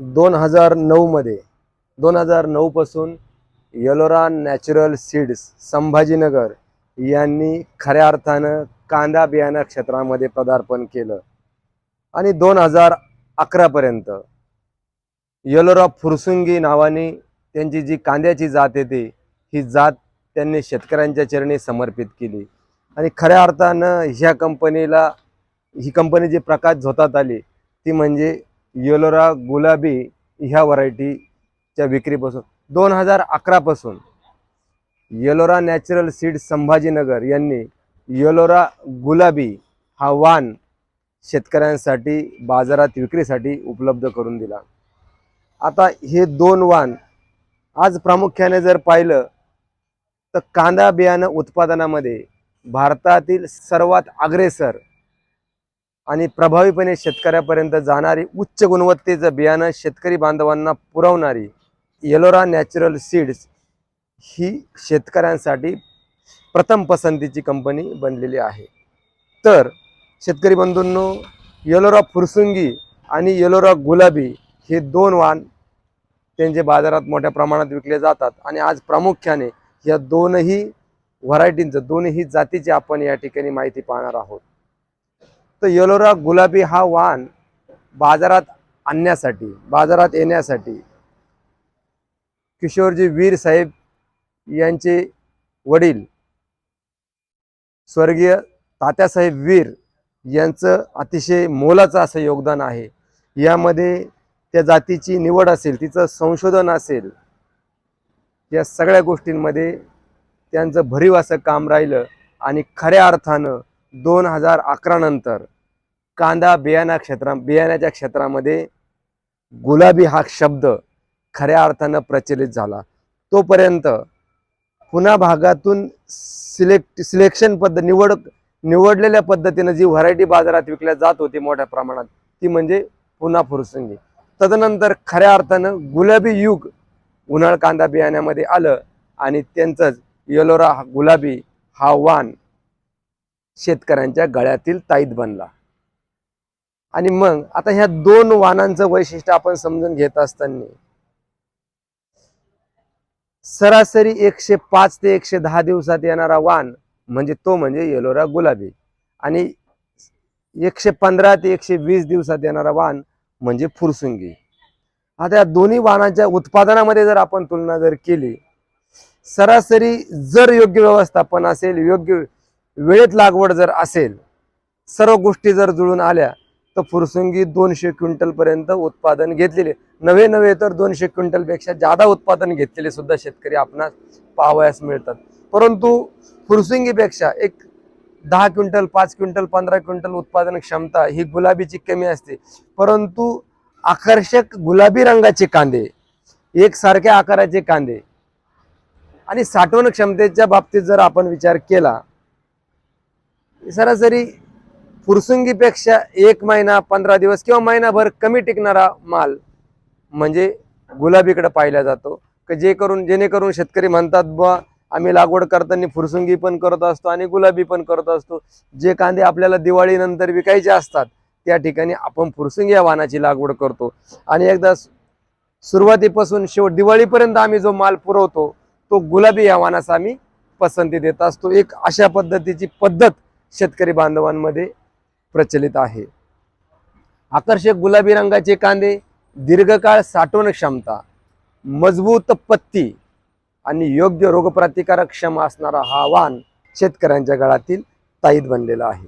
दोन हजार नऊमध्ये दोन हजार नऊपासून यलोरा नॅचरल सीड्स संभाजीनगर यांनी खऱ्या अर्थानं कांदा बियाणं क्षेत्रामध्ये पदार्पण केलं. आणि दोन हजार अकरापर्यंत यलोरा फुरसुंगी नावाने त्यांची जी कांद्याची जात येते ही जात त्यांनी शेतकऱ्यांच्या चरणी समर्पित केली. आणि खऱ्या अर्थानं ह्या कंपनीला ही कंपनी जी प्रकाश झोतात आली ती म्हणजे येलोरा गुलाबी ह्या व्हरायटीच्या विक्रीपासून दोन हजार अकरापासून येलोरा नॅचरल सीड संभाजीनगर यांनी येलोरा गुलाबी हा वाण शेतकऱ्यांसाठी बाजारात विक्रीसाठी उपलब्ध करून दिला. आता हे दोन वाण आज प्रामुख्याने जर पाहिलं तर कांदा बियाणं उत्पादनामध्ये भारतातील सर्वात अग्रेसर आणि प्रभावीपणे शेतकऱ्यापर्यंत जाणारी उच्च गुणवत्तेचं बियाणं शेतकरी बांधवांना पुरवणारी येलोरा नॅचरल सीड्स ही शेतकऱ्यांसाठी प्रथम पसंतीची कंपनी बनलेली आहे. तर शेतकरी बंधूंनो येलोरा फुरसुंगी आणि येलोरा गुलाबी हे दोन वाण त्यांचे बाजारात मोठ्या प्रमाणात विकले जातात आणि आज प्रामुख्याने या दोनही व्हरायटींचं दोनही जातीची आपण या ठिकाणी माहिती पाहणार आहोत. तर येलोरा गुलाबी हा वाण बाजारात आणण्यासाठी बाजारात येण्यासाठी किशोरजी वीर साहेब यांचे वडील स्वर्गीय तात्यासाहेब वीर यांचं अतिशय मोलाचं असं योगदान आहे. यामध्ये त्या जातीची निवड असेल तिचं संशोधन असेल या सगळ्या गोष्टींमध्ये त्यांचं भरीव असं काम राहिलं आणि खऱ्या अर्थानं दोन हजार अकरा नंतर कांदा बियाणा क्षेत्रा बियाण्याच्या क्षेत्रामध्ये गुलाबी हा शब्द खऱ्या अर्थानं प्रचलित झाला. तोपर्यंत पुन्हा भागातून सिलेक्ट सिलेक्शन पद्धत निवड निवडलेल्या पद्धतीनं जी व्हरायटी बाजारात विकल्या जात होती मोठ्या प्रमाणात ती म्हणजे पुन्हा फुरसंगी. तदनंतर खऱ्या अर्थानं गुलाबी युग उन्हाळ कांदा बियाण्यामध्ये आलं आणि त्यांचंच येलोरा गुलाबी हा वाण शेतकऱ्यांच्या गळ्यातील ताईत बनला. आणि मग आता ह्या दोन वाहनांचं वैशिष्ट्य आपण समजून घेत असताना सरासरी एकशे पाच ते एकशे दहा दिवसात येणारा वाण म्हणजे तो म्हणजे येलोरा गुलाबी. आणि एकशे पंधरा ते एकशे वीस दिवसात येणारा वाण म्हणजे फुरसुंगी. आता या दोन्ही वाणाच्या उत्पादनामध्ये जर आपण तुलना जर केली सरासरी जर योग्य व्यवस्थापन असेल योग्य वेळेत लागवड जर असेल सर्व गोष्टी जर जुळून आल्या तर फुरसुंगी दोनशे क्विंटलपर्यंत उत्पादन घेतलेले. नवे नवे तर दोनशे क्विंटलपेक्षा जादा उत्पादन घेतलेले सुद्धा शेतकरी आपणास पाहावयास मिळतात. परंतु फुरसुंगीपेक्षा एक दहा क्विंटल पाच क्विंटल पंधरा क्विंटल उत्पादन क्षमता ही गुलाबीची कमी असते. परंतु आकर्षक गुलाबी रंगाचे कांदे एकसारख्या आकाराचे कांदे आणि साठवण क्षमतेच्या बाबतीत जर आपण विचार केला सरासरी फुरसुंगीपेक्षा एक महिना पंधरा दिवस किंवा महिनाभर कमी टिकणारा माल म्हणजे गुलाबीकडे पाहिला जातो. की जे करून जेणेकरून शेतकरी म्हणतात बुवा आम्ही लागवड करताना फुरसुंगी पण करत असतो आणि गुलाबी पण करत असतो. जे कांदे आपल्याला दिवाळीनंतर विकायचे असतात त्या ठिकाणी आपण फुरसुंगी या वाहनाची लागवड करतो. आणि एकदा सुरुवातीपासून शेवट दिवाळीपर्यंत आम्ही जो माल पुरवतो तो गुलाबी या वाहनाचा आम्ही पसंती देत असतो. एक अशा पद्धतीची पद्धत शेतकरी बांधवांमध्ये प्रचलित आहे. आकर्षक गुलाबी रंगाचे कांदे दीर्घकाळ साठवण क्षमता मजबूत पत्ती आणि योग्य रोगप्रतिकारक क्षम असणारा हा वाण शेतकऱ्यांच्या गळातील ताईत बनलेला आहे.